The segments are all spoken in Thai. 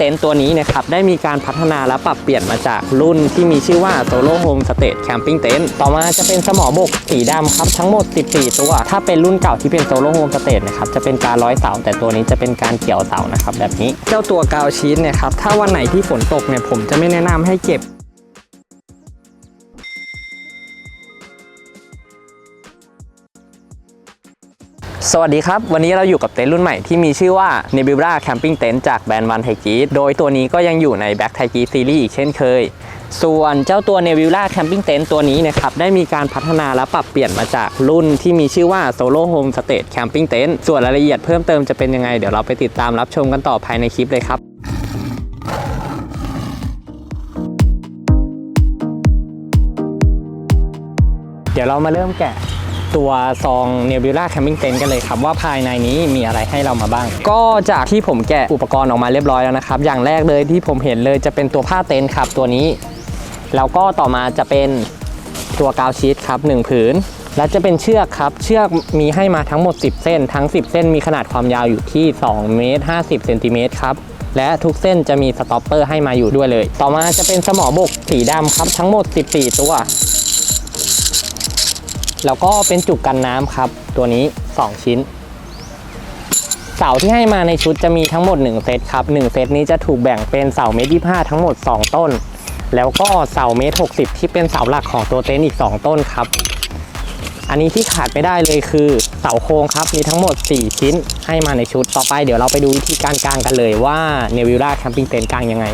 เต็นท์ตัวนี้นะครับได้มีการพัฒนาและปรับเปลี่ยนมาจากรุ่นที่มีชื่อว่า Solo Home State Camping Tent ต่อมาจะเป็นสมอบกสีดำครับทั้งหมด 14 ตัว ถ้าเป็นรุ่นเก่าที่เป็น Solo Home State นะครับจะเป็นการร้อยเสา แต่ตัวนี้จะเป็นการเกี่ยวเสานะครับแบบนี้ เจ้าตัวกาวชีสเนี่ยครับถ้าวันไหนที่ฝนตกเนี่ยผมจะไม่แนะนำให้เก็บ สวัสดีครับ วันนี้เราอยู่กับเต็นท์รุ่นใหม่ที่มีชื่อว่า Nebula Camping Tent จากแบรนด์วันไทกีโดยตัวนี้ก็ยังอยู่ใน Back t a i g e Series อีกเช่นเคย ส่วนเจ้าตัว Nebula Camping Tent ตัวนี้นะครับ ได้มีการพัฒนาและปรับเปลี่ยนมาจากรุ่นที่มีชื่อว่า Solo Home Stage Camping Tent ส่วนรายละเอียดเพิ่มเติมจะเป็นยังไง เดี๋ยวเราไปติดตามรับชมกันต่อภายในคลิปเลยครับเดี๋ยวเรามาเริ่มแกะ ตัวซอง Nebula Camping Tent กันเลยครับว่าภายในนี้มีอะไรให้เรามาบ้าง ก็จากที่ผมแกะอุปกรณ์ออกมาเรียบร้อยแล้วนะครับ อย่างแรกเลยที่ผมเห็นเลยจะเป็นตัวผ้าเต็นท์ครับตัวนี้ แล้วก็ต่อมาจะเป็นตัวกาวชีตครับ1ผืนและจะเป็นเชือกครับ เชือกมีให้มาทั้งหมด 10 เส้น ทั้ง 10 เส้นมีขนาดความยาวอยู่ที่ 2 เมตร 50 เซนติเมตรครับ และทุกเส้นจะมีสต็อปเปอร์ให้มาอยู่ด้วยเลย ต่อมาจะเป็นสมอบกสีดำครับ ทั้งหมด 14 ตัว แล้วก็เป็นจุกกันน้ำครับ ตัวนี้ 2 ชิ้น เสาที่ให้มาในชุดจะมีทั้งหมด 1 เซตครับ 1 เซตนี้จะถูกแบ่งเป็นเสาเมตรยี่ทั้งหมด 2 ต้น แล้วก็เสาเมตร60ที่เป็นเสาหลักของตัวเต็นท์อีก 2 ต้นครับ อันนี้ที่ขาดไม่ได้เลยคือเสาโครงครับมีทั้งหมด 4 ชิ้นให้มาในชุดต่อไปเดี๋ยวเราไปดูวิธีการกางกันเลยว่า Nevada Camping Tent กางยังไง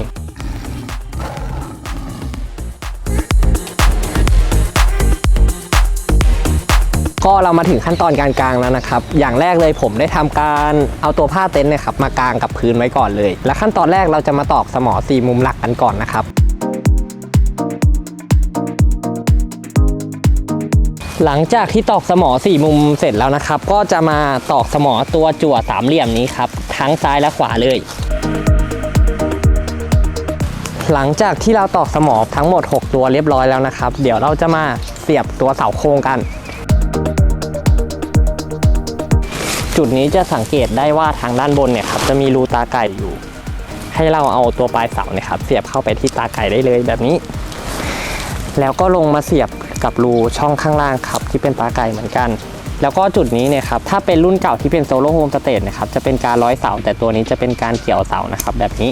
ก็เรามาถึงขั้นตอนการกางแล้วนะครับ อย่างแรกเลยผมได้ทำการเอาตัวผ้าเต็นท์เนะครับมากางกับพื้นไว้ก่อนเลย และขั้นตอนแรกเราจะมาตอกสมอสี่มุมหลักกันก่อนนะครับหลังจากที่ตอกสมอสี่มุมเสร็จแล้วนะครับ ก็จะมาตอกสมอตัวจั่วสามเหลี่ยมนี้ครับ ทั้งซ้ายและขวาเลย หลังจากที่เราตอกสมอทั้งหมด 6 ตัวเรียบร้อยแล้วนะครับ เดี๋ยวเราจะมาเสียบตัวเสาโครงกัน จุดนี้จะสังเกตได้ว่าทางด้านบนเนี่ยครับจะมีรูตาไก่อยู่ ให้เราเอาตัวปลายเสาเนี่ยครับเสียบเข้าไปที่ตาไก่ได้เลยแบบนี้ แล้วก็ลงมาเสียบกับรูช่องข้างล่างครับที่เป็นตาไก่เหมือนกัน แล้วก็จุดนี้เนี่ยครับถ้าเป็นรุ่นเก่าที่เป็นโซโล่โฮมสเตจนะครับจะเป็นการร้อยเสา แต่ตัวนี้จะเป็นการเกี่ยวเสานะครับแบบนี้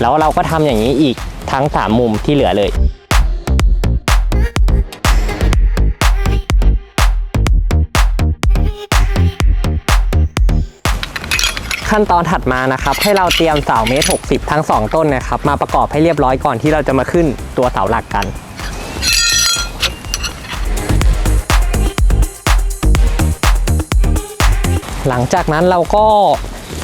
แล้วเราก็ทำอย่างนี้อีกทั้ง 3 มุมที่เหลือเลย ขั้นตอนถัดมานะครับให้เราเตรียมเสาเมตร60ทั้ง 2 ต้นนะครับมาประกอบให้เรียบร้อยก่อนที่เราจะมาขึ้นตัวเสาหลักกันหลังจากนั้นเราก็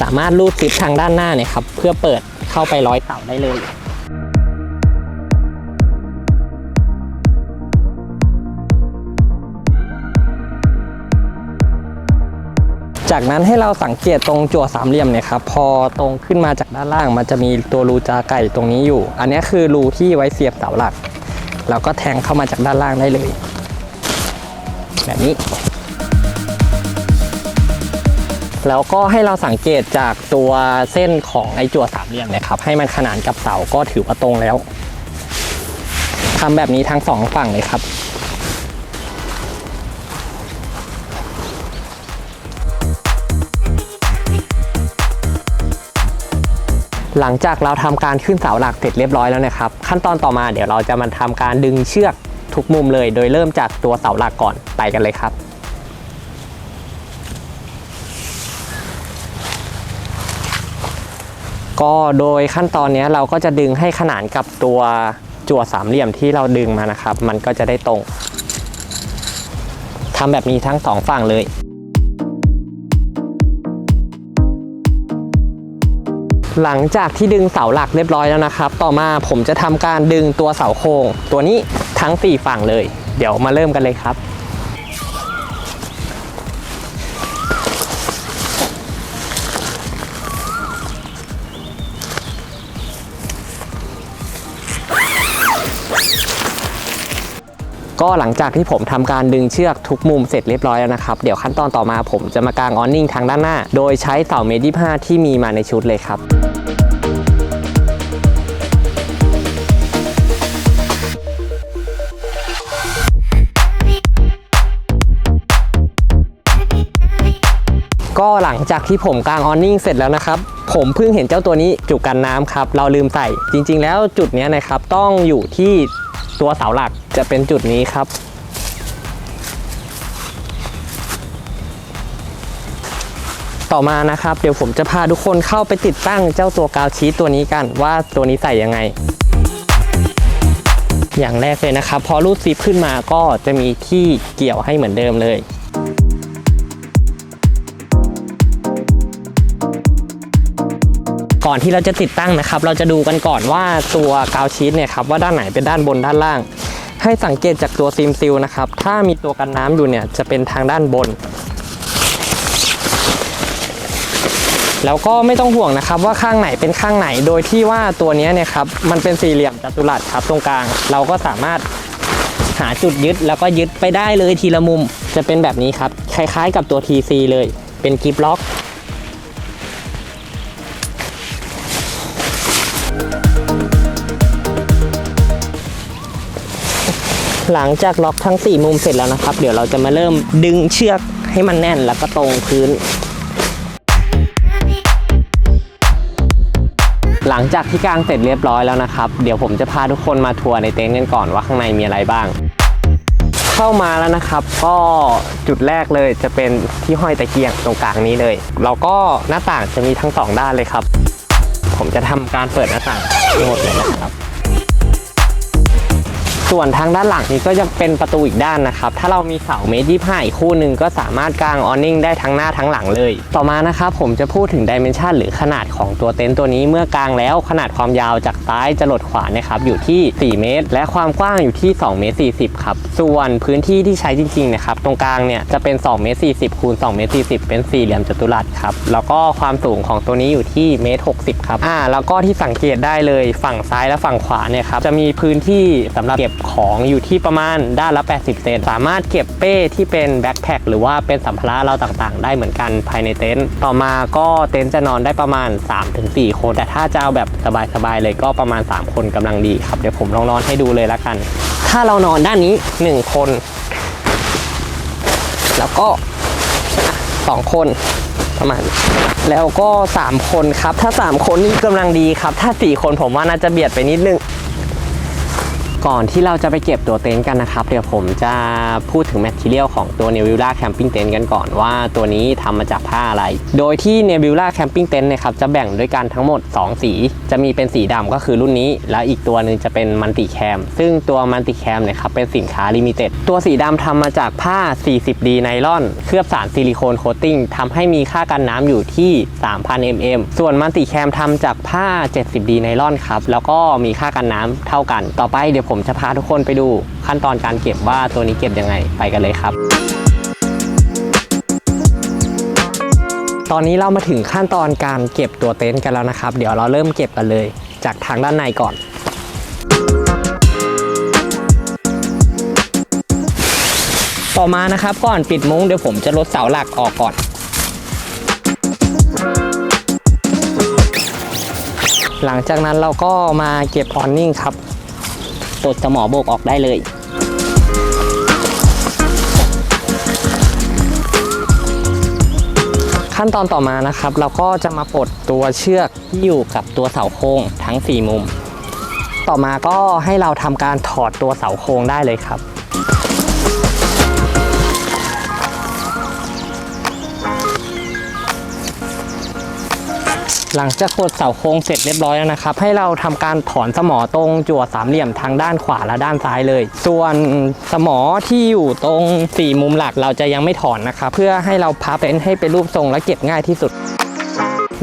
สามารถรูดซิปทางด้านหน้าเนี่ยครับเพื่อเปิดเข้าไปร้อยเสาได้เลย จากนั้นให้เราสังเกตตรงจั่วสามเหลี่ยมเนี่ยครับพอตรงขึ้นมาจากด้านล่าง มันจะมีตัวรูจาไก่ตรงนี้อยู่ อันนี้คือรูที่ไว้เสียบเสาหลักเราก็แทงเข้ามาจากด้านล่างได้เลย แบบนี้ แล้วก็ให้เราสังเกตจากตัวเส้นของไอ้จั่วสามเหลี่ยมเนะครับ ให้มันขนานกับเสาก็ถือว่าตรงแล้วทำแบบนี้ทั้งสองฝั่งเลยครับ หลังจากเราทำการขึ้นเสาหลักเสร็จเรียบร้อยแล้วนะครับ ขั้นตอนต่อมาเดี๋ยวเราจะมาทำการดึงเชือกทุกมุมเลย โดยเริ่มจากตัวเสาหลักก่อนไปกันเลยครับก็โดยขั้นตอนนี้เราก็จะดึงให้ขนานกับตัวจั่วสามเหลี่ยมที่เราดึงมานะครับ มันก็จะได้ตรงทำแบบนี้ทั้งสองฝั่งเลย หลังจากที่ดึงเสาหลักเรียบร้อยแล้วนะครับ ต่อมาผมจะทำการดึงตัวเสาโครงตัวนี้ทั้ง 4 ฝั่งเลย เดี๋ยวมาเริ่มกันเลยครับ ก็หลังจากที่ผมทำการดึงเชือกทุกมุมเสร็จเรียบร้อยแล้วนะครับ เดี๋ยวขั้นตอนต่อมาผมจะมากางออนนิ่งทางด้านหน้า โดยใช้เสาเมตรยี่ห้าที่มีมาในชุดเลยครับก็หลังจากที่ผมกางออนนิ่งเสร็จแล้วนะครับ ผมเพิ่งเห็นเจ้าตัวนี้จุกกันน้ำครับ เราลืมใส่จริงๆแล้วจุดนี้นะครับต้องอยู่ที่ ตัวเสาหลักจะเป็นจุดนี้ครับ ต่อมานะครับ เดี๋ยวผมจะพาทุกคนเข้าไปติดตั้งเจ้าตัวกาวชีตตัวนี้กันว่าตัวนี้ใส่ยังไง อย่างแรกเลยนะครับ พอรูดซิปขึ้นมาก็จะมีที่เกี่ยวให้เหมือนเดิมเลย ก่อนที่เราจะติดตั้งนะครับ เราจะดูกันก่อนว่าตัวกาวชีตเนี่ยครับว่าด้านไหนเป็นด้านบนด้านล่าง ให้สังเกตจากตัวซิมซิลนะครับ ถ้ามีตัวกันน้ำอยู่เนี่ยจะเป็นทางด้านบน แล้วก็ไม่ต้องห่วงนะครับว่าข้างไหนเป็นข้างไหนโดยที่ว่าตัวนี้เนี่ยครับมันเป็นสี่เหลี่ยมจัตุรัสครับตรงกลาง เราก็สามารถหาจุดยึดแล้วก็ยึดไปได้เลยทีละมุม จะเป็นแบบนี้ครับคล้ายๆกับตัว TC เลยเป็นกิฟล็อก หลังจากล็อกทั้ง 4 มุมเสร็จแล้วนะครับ เดี๋ยวเราจะมาเริ่มดึงเชือกให้มันแน่นแล้วก็ตรงพื้น หลังจากที่กางเสร็จเรียบร้อยแล้วนะครับ เดี๋ยวผมจะพาทุกคนมาทัวร์ในเต็นท์กันก่อนว่าข้างในมีอะไรบ้าง เข้ามาแล้วนะครับ ก็จุดแรกเลยจะเป็นที่ห้อยตะเกียงตรงกลางนี้เลย แล้วก็หน้าต่างจะมีทั้งสองด้านเลยครับ ผมจะทำการเปิดหน้าต่างทั้งหมดเลยนะครับ ส่วนทางด้านหลังนี้ก็จะเป็นประตูอีกด้านนะครับ ถ้าเรามีเสาเมตรยี่ห้าอีกคู่หนึ่งก็สามารถกางออนนิ่งได้ทั้งหน้าทั้งหลังเลย ต่อมานะครับผมจะพูดถึงดิเมนชันหรือขนาดของตัวเต็นท์ตัวนี้เมื่อกางแล้วขนาดความยาวจากซ้ายจะหลดขวานะครับอยู่ที่ 4 เมตร และความกว้างอยู่ที่2เมตร40ครับส่วนพื้นที่ที่ใช้จริงๆนะครับตรงกลางเนี่ยจะเป็น2เมตร40คูณ2เมตร40 เป็นสี่เหลี่ยมจัตุรัสครับแล้วก็ความสูงของตัวนี้อยู่ที่เมตร60ครับอ่าแล้วก็ที่สังเกตได้เลยฝั่งซ้ายและฝั่งขวาเนี่ยครับจะมีพื้นที่สำหรับเก็บของอยู่ที่ประมาณด้านละ 80 เซนสามารถเก็บเป้ที่เป็นแบ็คแพคหรือว่าเป็นสัมภาระเราต่างๆ ได้เหมือนกันภายในเต็นท์ต่อมาก็เต็นท์จะนอนได้ประมาณ 3-4 คน แต่ถ้าจะเอาแบบสบายๆเลยก็ประมาณ 3 คนกำลังดีครับ เดี๋ยวผมลองนอนให้ดูเลยละกัน ถ้าเรานอนด้านนี้ 1 คน แล้วก็อะสองคนประมาณแล้วก็ 3 คนครับ ถ้า 3 คนนี่กำลังดีครับ ถ้า 4 คนผมว่าน่าจะเบียดไปนิดนึง ก่อนที่เราจะไปเก็บตัวเต็นท์กันนะครับ เดี๋ยวผมจะพูดถึงแมทเทียลของตัว Nebula Camping Tent กันก่อนว่าตัวนี้ทำมาจากผ้าอะไร โดยที่ Nebula Camping Tent นะครับจะแบ่งด้วยกันทั้งหมด 2 สี จะมีเป็นสีดำก็คือรุ่นนี้ แล้วอีกตัวหนึ่งจะเป็นมันติแคมซึ่งตัวมันติแคมเนี่ยครับเป็นสินค้าลิมิเต็ดตัวสีดำทำมาจากผ้า 40D ไนล่อน เคลือบสารซิลิโคนโคตติ้งทำให้มีค่ากันน้ำอยู่ที่ 3,000 mm ส่วนมันติแคมทำจากผ้า 70D ไนล่อนครับแล้วก็มีค่ากันน้ำเท่ากันต่อไปเดี๋ยวผมจะพาทุกคนไปดูขั้นตอนการเก็บว่าตัวนี้เก็บยังไงไปกันเลยครับ ตอนนี้เรามาถึงขั้นตอนการเก็บตัวเต็นท์กันแล้วนะครับ เดี๋ยวเราเริ่มเก็บกันเลย จากทางด้านในก่อนต่อมานะครับก่อนปิดมุ้งเดี๋ยวผมจะลดเสาหลักออกก่อน หลังจากนั้นเราก็มาเก็บออนนิ่งครับ ปลดสมอโบกออกได้เลยขั้นตอนต่อมานะครับ เราก็จะมาปลดตัวเชือกที่อยู่กับตัวเสาโครงทั้ง 4 มุม ต่อมาก็ให้เราทำการถอดตัวเสาโครงได้เลยครับ หลังจากกดเสาโครงเสร็จเรียบร้อยแล้วนะครับ ให้เราทำการถอนสมอตรงจั่วสามเหลี่ยมทางด้านขวาและด้านซ้ายเลย ส่วนสมอที่อยู่ตรงสี่มุมหลักเราจะยังไม่ถอนนะครับเพื่อให้เราพับเต็นท์ให้เป็นรูปทรงและเก็บง่ายที่สุด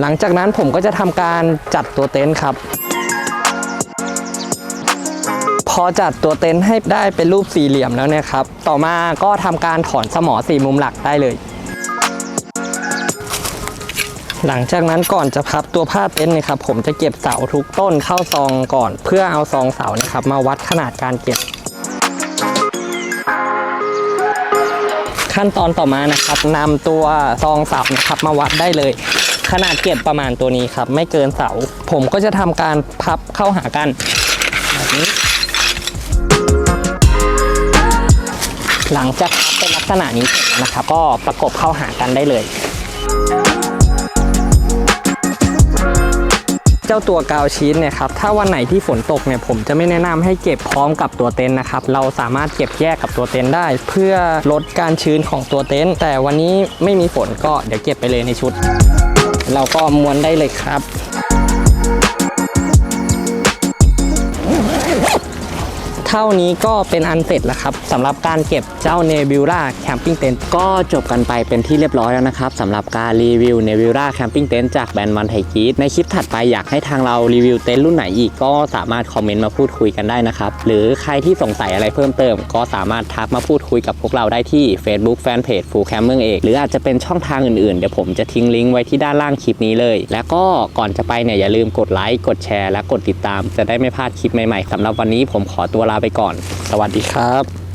หลังจากนั้นผมก็จะทำการจัดตัวเต็นท์ครับพอจัดตัวเต็นท์ให้ได้เป็นรูปสี่เหลี่ยมแล้วเนี่ยครับ ต่อมาก็ทำการถอนสมอสี่มุมหลักได้เลย หลังจากนั้นก่อนจะพับตัวผ้าเต็นท์นะครับผมจะเก็บเสาทุกต้นเข้าซองก่อน เพื่อเอาซองเสานะครับมาวัดขนาดการเก็บ ขั้นตอนต่อมานะครับนำตัวซองเสานะครับมาวัดได้เลย ขนาดเก็บประมาณตัวนี้ครับไม่เกินเสา ผมก็จะทำการพับเข้าหากันแบบนี้หลังจากพับเป็นลักษณะนี้เสร็จนะครับ ก็ประกบเข้าหากันได้เลย เจ้าตัวกาวชีสเนี่ยครับถ้าวันไหนที่ฝนตกเนี่ยผมจะไม่แนะนำให้เก็บพร้อมกับตัวเต็นท์นะครับเราสามารถเก็บแยกกับตัวเต็นท์ได้ เพื่อลดการชื้นของตัวเต็นท์แต่วันนี้ไม่มีฝนก็เดี๋ยวเก็บไปเลยในชุด เราก็ม้วนได้เลยครับ เท่านี้ก็เป็นอันเสร็จแล้วครับสำหรับการเก็บเจ้า Nebula Camping Tent ก็จบกันไปเป็นที่เรียบร้อยแล้วนะครับสำหรับการรีวิว Nebula Camping Tent จากแบรนด์วันไทกีในคลิปถัดไปอยากให้ทางเรารีวิวเต็นท์รุ่นไหนอีกก็สามารถคอมเมนต์มาพูดคุยกันได้นะครับหรือใครที่สงสัยอะไรเพิ่มเติม ก็สามารถทักมาพูดคุยกับพวกเราได้ที่ Facebook Fanpage Full Camp เมืองเอกหรืออาจจะเป็นช่องทางอื่นๆเดี๋ยวผมจะทิ้งลิงก์ไว้ที่ด้านล่างคลิปนี้เลย แล้วก็ก่อนจะไปเนี่ยอย่าลืมกดไลค์กดแชร์และกดติดตาม จะได้ไม่พลาดคลิปใหม่ๆสำหรับวันนี้ผมขอตัวลาไปก่อน สวัสดีครับ